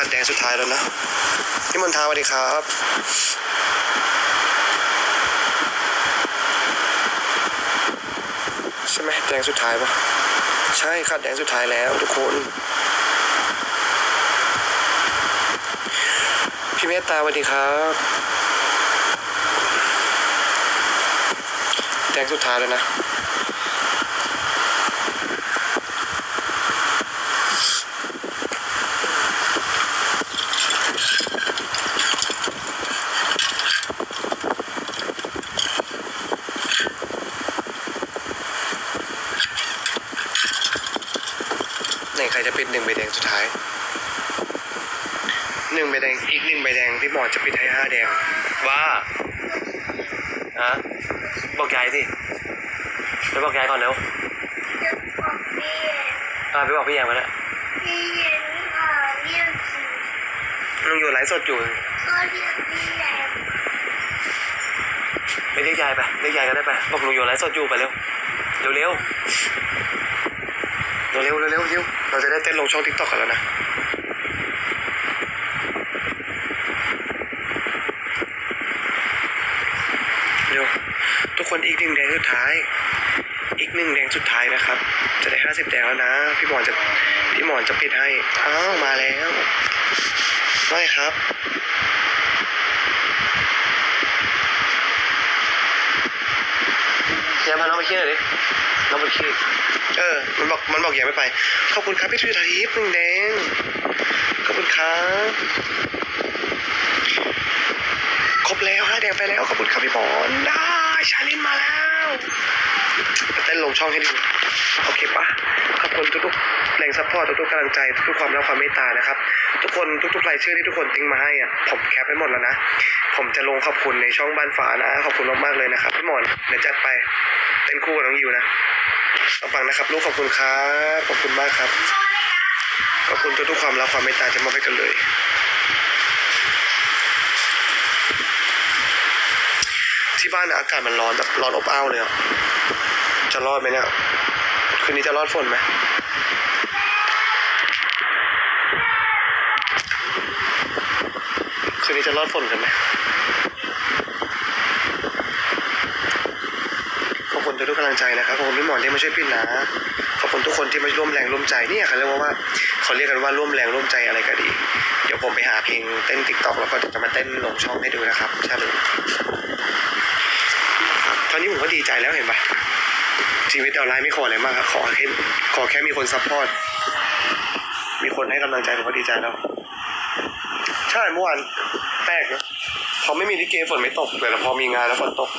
ขาดแดงสุดท้ายแล้วนะพี่มนทาสวัสดีครับใช่ไหมแดงสุดท้ายปะใช่ขาดแดงสุดท้ายแล้วทุกคน พี่เมตตาสวัสดีครับแดงสุดท้ายแล้วนะ ใครจะเป็นหนึ่งใบแดงสุดท้ายหนึ่งใบแดงอีกหนึ่งใบแดงพี่หมอจะปิดให้ห้าแดง ว่าฮะบอกยายสิไปบอกยายก่อนเร็วจะบอกพี่อ่าไปบอกพี่แยมมาแล้วพี่เย็นค่ะเรียกสิลุงอยู่ไลฟ์สดอยู่ก็เรียกพี่แหลมไปเรียกยายไปเรียกยายก็ได้ไปบอกหนูอยู่ไลฟ์สดอยู่ไปเร็วเร็วเร็วเร็วเร็วเร็วเร็ว เราจะได้เต้นลงช่องทิกตอกกันแล้วนะเร็วทุกคนอีกหนึ่งแดงสุดท้าย อีกหนึ่งแดงสุดท้ายนะครับ จะได้ห้าสิบแดงแล้วนะ พี่หมอนจะพี่หมอนจะปิดให้ อ้าว มาแล้วไม่ครับ มายพาน้องไปขี้หน่อยดิน้องไปขี้เออ มันบอกมันบอกอย่าไม่ไป ขอบคุณครับพี่ทวีทาทิพย์หนึ่งแดง ขอบคุณครับครบแล้วฮะแดงไปแล้ว ขอบคุณครับพี่บอลได้ชาลินมาแล้ว เต้นลงช่องให้ดูโอเคปะขอบคุณทุกๆแรงซัพพอร์ตทุกๆกำลังใจทุกๆความรักความเมตตานะครับ ทุกคนทุกๆรายชื่อที่ทุกคนติ้งมาให้อะผมแคปไปหมดแล้วนะ ผมจะลงขอบคุณในช่องบ้านฟ้านะ ขอบคุณมากๆเลยนะครับพี่หมอนเดี๋ยวจัดไปเต้นคู่กับน้องยูนะเอาฟังนะครับลูกขอบคุณครับขอบคุณมากครับขอบคุณทุกๆความรักความเมตตาจะมอบให้กันเลย ที่บ้านอากาศมันร้อนแบบร้อนอบอ้าวเลยอะจะรอดไหมเนี่ยคืนนี้จะรอดฝนไหมคืนนี้จะรอดฝนกันไหมขอบคุณทุกกำลังใจนะครับขอบคุณพี่หมอนที่มาช่วยปิ้นะขอบคุณทุกคนที่มาร่วมแรงร่วมใจเนี่ยเขาเรียกว่าว่าเขาเรียกกันว่าร่วมแรงร่วมใจอะไรก็ดี เดี๋ยวผมไปหาเพลงเต้นติ๊กต็อกแล้วก็จะมาเต้นลงช่องให้ดูนะครับใช่เลยครับต อนนี้ผมก็ดีใจแล้วเห็นปะชีวิตออนไลน์ไม่ขออะไรมากครับขอแค่ขอแค่มีคนซัพพอร์ตมีคนให้กำลังใจผมก็ดีใจแล้ว ใช่เมื่อวานแปลกนะพอไม่มีลิเกฝนไม่ตกแต่พอมีงานแล้วฝนตก